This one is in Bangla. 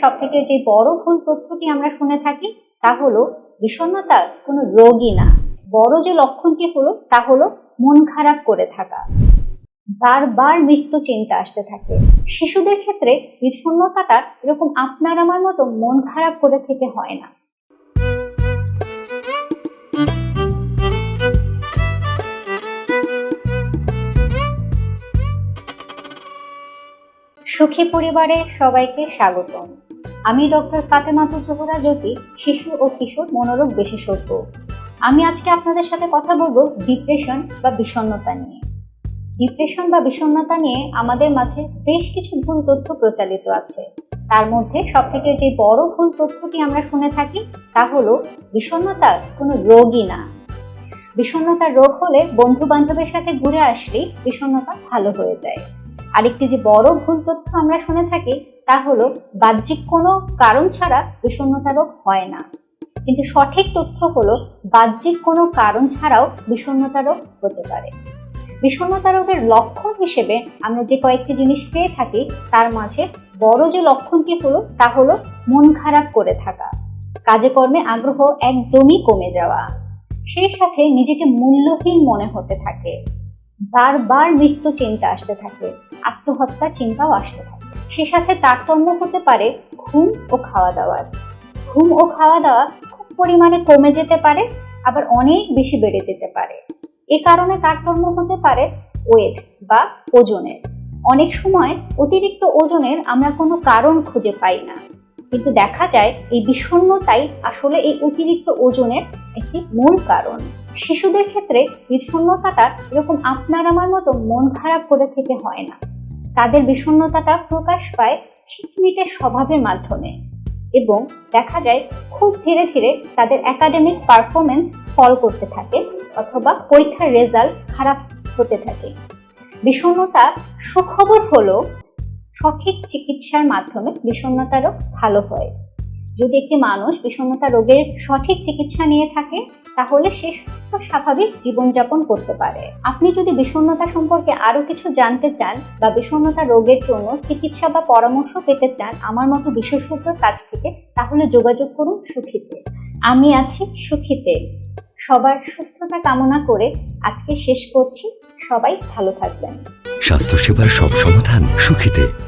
সব থেকে যে বড় ভুল তথ্যটি আমরা শুনে থাকি, তা হলো বিষণ্ণতা কোনো রোগই না। বড় যে লক্ষণটি হলো, তা হলো মন খারাপ করে থাকা। বারবার মৃত্যু চিন্তা আসতে থাকে। শিশুদের ক্ষেত্রে বিষণ্ণতাটা এরকম আপনার আমার মতো মন খারাপ করে থেকে হয় না। সুখী পরিবারে সবাইকে স্বাগতম। আমি ডক্টর ফাতেমাতু জোহরা জ্যোতি, শিশু ও কিশোর মনোরোগ বিশেষজ্ঞ। আমি আজকে আপনাদের সাথে কথা বলব ডিপ্রেশন বা বিষণ্ণতা নিয়ে। ডিপ্রেশন বা বিষণ্ণতা নিয়ে আমাদের মাঝে বেশ কিছু ভুল তথ্য প্রচালিত আছে। তার মধ্যে সব থেকে যে বড় ভুল তথ্যটি আমরা শুনে থাকি, তা হলো বিষণ্ণতা কোনো রোগই না। বিষণ্ণতার রোগ হলে বন্ধু বান্ধবের সাথে ঘুরে আসলেই বিষণ্ণতা ভালো হয়ে যায়। আরেকটি যে বড় ভুল তথ্য আমরা শুনে থাকি তা হলো, বাহ্যিক কোনো কারণ ছাড়া বিষণ্ণতা রোগ হয় না। কিন্তু সঠিক তথ্য হলো, বাহ্যিক কোনো কারণ ছাড়াও বিষণ্ণতা রোগ হতে পারে। বিষণ্ণতা রোগের লক্ষণ হিসেবে আমরা যে কয়েকটি জিনিস পেয়ে থাকি, তার মাঝে বড় যে লক্ষণটি হলো, তা হলো মন খারাপ করে থাকা। কাজে কর্মে আগ্রহ একদমই কমে যাওয়া। সেই সাথে নিজেকে মূল্যহীন মনে হতে থাকে। বারবার মৃত্যু চিন্তা আসতে থাকে। আত্মহত্যার চিন্তাও আসতে থাকে। সে সাথে তারতম্য হতে পারে ঘুম ও খাওয়া দাওয়ার। ঘুম ও খাওয়া দাওয়া খুব পরিমাণে কমে যেতে পারে, আবার অনেক বেশি বেড়ে যেতে পারে। এ কারণে তারতম্য হতে পারে ওয়েট বা ওজনের। অনেক সময় অতিরিক্ত ওজনের আমরা কোনো কারণ খুঁজে পাই না। কিন্তু দেখা যায় এই বিষণ্ণতাই আসলে এই অতিরিক্ত ওজনের একটি মূল কারণ। শিশুদের ক্ষেত্রে বিষণ্ণতাটা এরকম আপনার আমার মতো মন খারাপ করে থেকে হয় না। তাদের বিষণ্নতাটা প্রকাশ পায় খিটমিটের স্বভাবের মাধ্যমে এবং দেখা যায় খুব ধীরে ধীরে তাদের একাডেমিক পারফরমেন্স ফল করতে থাকে অথবা পরীক্ষার রেজাল্ট খারাপ হতে থাকে। বিষণ্নতা সুখবর হলো সঠিক চিকিৎসার মাধ্যমে বিষণ্নতারও ভালো হয়। যদি একটি মানুষ বিষণ্ণতা রোগের সঠিক চিকিৎসা নিয়ে থাকে, তাহলে সে সুস্থ, স্বাভাবিক জীবনযাপন করতে পারে। আপনি যদি বিষণ্ণতা সম্পর্কে আরও কিছু জানতে চান বা বিষণ্ণতা রোগের জন্য চিকিৎসা বা পরামর্শ পেতে চান আমার মতো বিশেষজ্ঞর কাছ থেকে, তাহলে যোগাযোগ করুন সুখীতে। আমি আছি সুখীতে। সবার সুস্থতা কামনা করে আজকে শেষ করছি। সবাই ভালো থাকবেন। স্বাস্থ্যসেবার সব সমাধান সুখিতে।